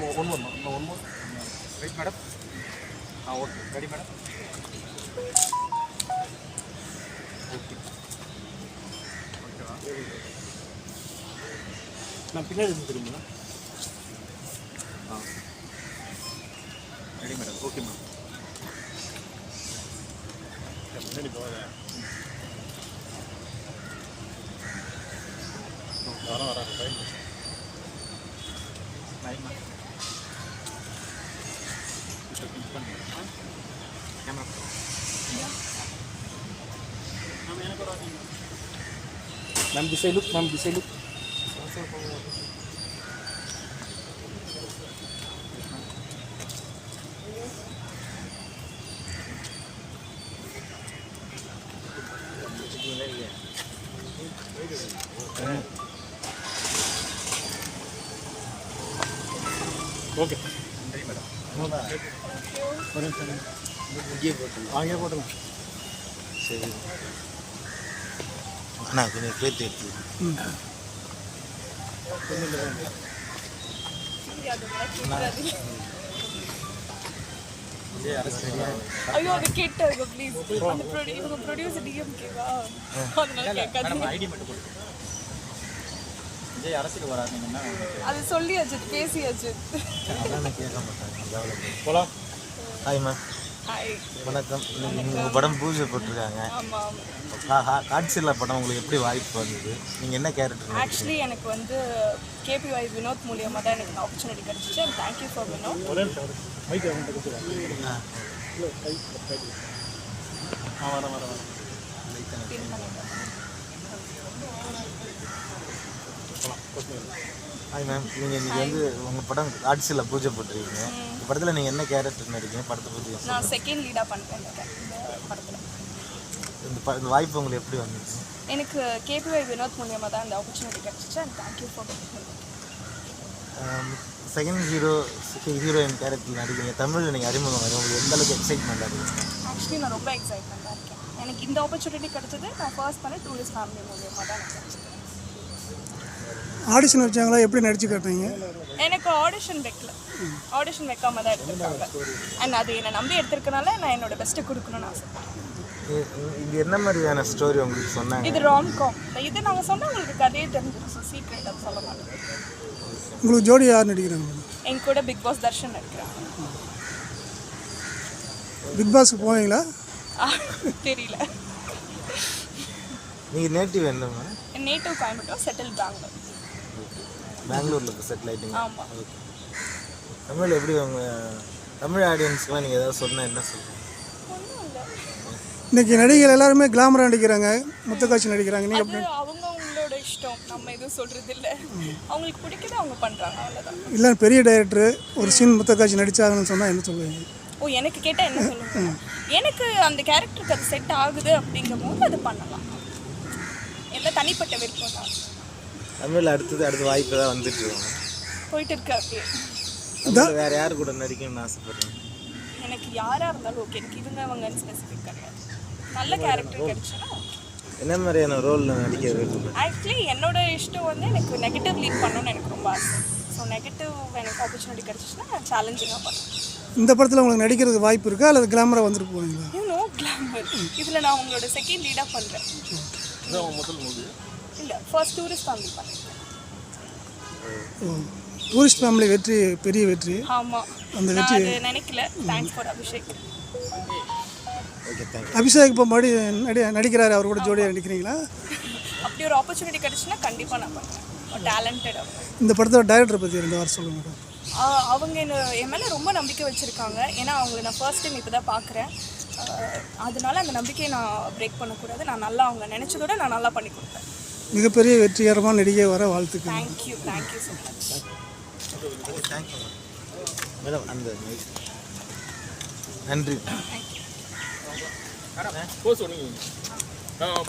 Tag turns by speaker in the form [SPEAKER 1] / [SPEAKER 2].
[SPEAKER 1] One more one more இன்னும் one more right madam ஆ okay ready madam okay ஓகேவா நான் பின்னாடி இருந்து ஆ. ரெடி மேடம் ஓகே மேடம் பின்னாடி போகாத. வர வர டைம் டைம் இப்போ பிக் பண்ணி கேமரா மேம் திசை லுக் மேம் திசை ஒரு நிமிஷம் இங்கே போட்டு அங்கே போட்டுங்க
[SPEAKER 2] சரி அண்ணா கொஞ்சம் பேத்து எடுத்து
[SPEAKER 3] ஐயோ அது கேட்டாங்க ப்ளீஸ் அந்த ப்ரொடியூசர் டிஎம்கேவா அதனால கேட்காது
[SPEAKER 1] மேடம் ஐடி மட்டும் கொடுத்து விஜய் அரசியல் வராது நீங்கள் என்ன
[SPEAKER 3] அது சொல்லியாச்சு பேசியாச்சு
[SPEAKER 1] போலாம்.
[SPEAKER 2] ஹாய் மேம்
[SPEAKER 3] ஹாய்
[SPEAKER 2] வணக்கம். உங்கள் படம் பூஜை போட்டிருக்காங்க. காட்சியில் படம் உங்களுக்கு எப்படி வாய்ப்பு வந்தது? நீங்கள் என்ன கேரக்டர்
[SPEAKER 3] ஆக்சுவலி எனக்கு வந்து கேபிஒய் வினோத் மூலியமாக தான் எனக்கு ஆப்பர்ச்சுனிட்டி கிடச்சிச்சு. And thank you for Vinoth.
[SPEAKER 1] ஆ. வரேன் வரேன் வரேன்
[SPEAKER 2] ஹாய் மேம் நீங்கள் இன்றைக்கி வந்து உங்கள் படம் காட்சியில் பூஜை போட்டிருக்கீங்க. இந்த படத்தில் நீங்கள் என்ன கேரக்டர் நடிக்கீங்க படத்தை பற்றி.
[SPEAKER 3] நான் செகண்ட் லீடாக பண்ணுறேன் இந்த படத்தில்.
[SPEAKER 2] இந்த ப இந்த வாய்ப்பு உங்களுக்கு எப்படி வந்துச்சு?
[SPEAKER 3] எனக்கு கேபிஒய் வினோத் மூலியமாக தான் இந்த ஆப்பர்ச்சுனிட்டி கிடச்சிச்சு. And thank you for
[SPEAKER 2] second hero heroine character நடிக்கிறீங்க. தமிழில் நீங்கள் அறிமுகம் ஆகுது. உங்களுக்கு எந்த அளவுக்கு எக்ஸைட்மெண்ட்டாக இருக்குது
[SPEAKER 3] ஆக்சுவலி நான் ரொம்ப எக்ஸைட்மெண்ட்டாக இருக்கேன். எனக்கு இந்த ஆப்பர்ச்சுனிட்டி கிடைச்சது நான் ஃபர்ஸ்ட் பண்ண டூரிஸ்ட் ஃபேமிலி மூலியமாக தான் எனக்கு கிடைச்சது.
[SPEAKER 4] ஆடிஷன் வச்சாங்களா? எப்படி நடிச்சு காட்டுறீங்க
[SPEAKER 3] எனக்கு ஆடிஷன் வைக்கல. ஆடிஷன் வைக்காம தான் எடுத்திருக்காங்க. அண்ட் அது என்னை நம்பி எடுத்திருக்கனால நான் என்னோட பெஸ்ட்டை கொடுக்கணும்னு ஆசை
[SPEAKER 2] இது என்ன மாதிரியான ஸ்டோரி உங்களுக்கு சொன்னாங்க?
[SPEAKER 3] இது ராம்காம் இது நாங்கள் சொன்னால் உங்களுக்கு கதையே தெரிஞ்சிடும் சீக்ரெட் அது சொல்ல மாட்டேன்
[SPEAKER 4] உங்களுக்கு ஜோடி யார் நடிக்கிறாங்க?
[SPEAKER 3] என் கூட பிக் பாஸ் தர்ஷன் இருக்கிறாங்க
[SPEAKER 4] பிக் பாஸ்க்கு போவீங்களா
[SPEAKER 3] தெரியல.
[SPEAKER 2] நீங்கள் நேட்டிவ் என்ன மேம்
[SPEAKER 3] என் நேட்டிவ் கோயம்புத்தூர் செட்டில் பெங்களூர்
[SPEAKER 2] பெங்களூரில் இப்போ செட்டில் ஆகிட்டீங்க ஓகே தமிழ் எப்படி உங்கள் தமிழ் ஆடியன்ஸ்க்குலாம் நீங்கள் ஏதாவது சொன்னால் என்ன சொல்லுங்கள்
[SPEAKER 4] இன்னைக்கு நடிகைகள் எல்லாருமே கிளாமராக நடிக்கிறாங்க முத்தக்காட்சி நடிக்கிறாங்க. நீங்கள்
[SPEAKER 3] அது அவங்க அவங்களோட இஷ்டம். நம்ம எதுவும் சொல்கிறது இல்லை அவங்களுக்கு பிடிக்குது அவங்க பண்ணுறாங்க அவ்வளோதான்
[SPEAKER 4] இல்லை பெரிய டைரக்டர் ஒரு சீன் முத்தக்காட்சி நடிச்சாகணும்னு சொன்னால் என்ன சொல்லுவீங்க?
[SPEAKER 3] ஓ எனக்கு கேட்டால் என்ன சொல்லுங்க எனக்கு அந்த கேரக்டருக்கு அது செட் ஆகுது அப்படிங்கும் போது அது பண்ணலாம். எல்லாம் தனிப்பட்ட விருப்பம் தான்
[SPEAKER 2] தமிழில் அடுத்தது அடுத்த வாய்ப்பு தான் வந்துட்டு இருக்கோம்
[SPEAKER 3] போயிட்டு இருக்கு அப்படியே.
[SPEAKER 2] தமிழ்ல வேறு யார் கூட நடிக்கணும்னு ஆசைப்படுறீங்க?
[SPEAKER 3] எனக்கு யாராக இருந்தாலும் ஓகே எனக்கு இவங்க அவங்கன்னு ஸ்பெசிஃபிக் கிடையாது. நல்ல கேரக்டர் கிடைச்சுன்னா
[SPEAKER 2] என்ன மாதிரியான ரோலில் நடிக்க விரும்புகிறேன்
[SPEAKER 3] ஆக்சுவலி என்னோட இஷ்டம் வந்து எனக்கு நெகட்டிவ் லீட் பண்ணணும்னு எனக்கு ரொம்ப ஆசை. ஸோ நெகட்டிவ் எனக்கு ஆப்பர்ச்சுனிட்டி கிடைச்சிச்சுன்னா சேலஞ்சிங்காக பண்ணுவேன்.
[SPEAKER 4] இந்த படத்தில் உங்களுக்கு நடிக்கிறதுக்கு வாய்ப்பு இருக்கா? அல்லது கிளாமராக வந்துட்டு போவீங்களா?
[SPEAKER 3] யூ நோ கிளாமர் இதில் நான் உங்களோட செகண்ட் லீடாக பண்ணுறேன்
[SPEAKER 1] இதான் முதல் மூவி
[SPEAKER 3] இல்லை ஃபர்ஸ்ட் டூரிஸ்ட் ஃபேமிலி
[SPEAKER 4] ஓ டூரிஸ்ட் ஃபேமிலி வெற்றி பெரிய வெற்றி.
[SPEAKER 3] ஆமாம்
[SPEAKER 4] அந்த
[SPEAKER 3] அது நினைக்கல. தேங்க்ஸ் ஃபார் அபிஷேக்
[SPEAKER 4] அபிஷேக் இப்போ மறுபடி நடி நடிக்கிறாரு அவர் கூட ஜோடியாக நடிக்கிறீங்களா?
[SPEAKER 3] அப்படி ஒரு ஆப்பர்ச்சுனிட்டி கிடைச்சுன்னா கண்டிப்பாக நான் பண்ணுவேன். டேலண்டட்
[SPEAKER 4] இந்த படத்தோட டைரக்டரை பற்றி ரெண்டு வாரம் சொல்லுங்க மேடம்.
[SPEAKER 3] அவங்க என்ன என் மேலே ரொம்ப நம்பிக்கை வச்சுருக்காங்க. ஏன்னா அவங்கள நான் ஃபர்ஸ்ட் டைம் இப்போ தான் பார்க்குறேன் அதனால அந்த நம்பிக்கையை நான் பிரேக் பண்ணக்கூடாது. நான் நல்லா அவங்க நினச்சதோட நான் நல்லா பண்ணி கொடுப்பேன்.
[SPEAKER 4] மிகப்பெரிய வெற்றிகரமான நடிகை வர வாழ்த்துக்கள்.
[SPEAKER 3] Thank you thank you so much
[SPEAKER 2] thank you madam அந்த mic. நன்றி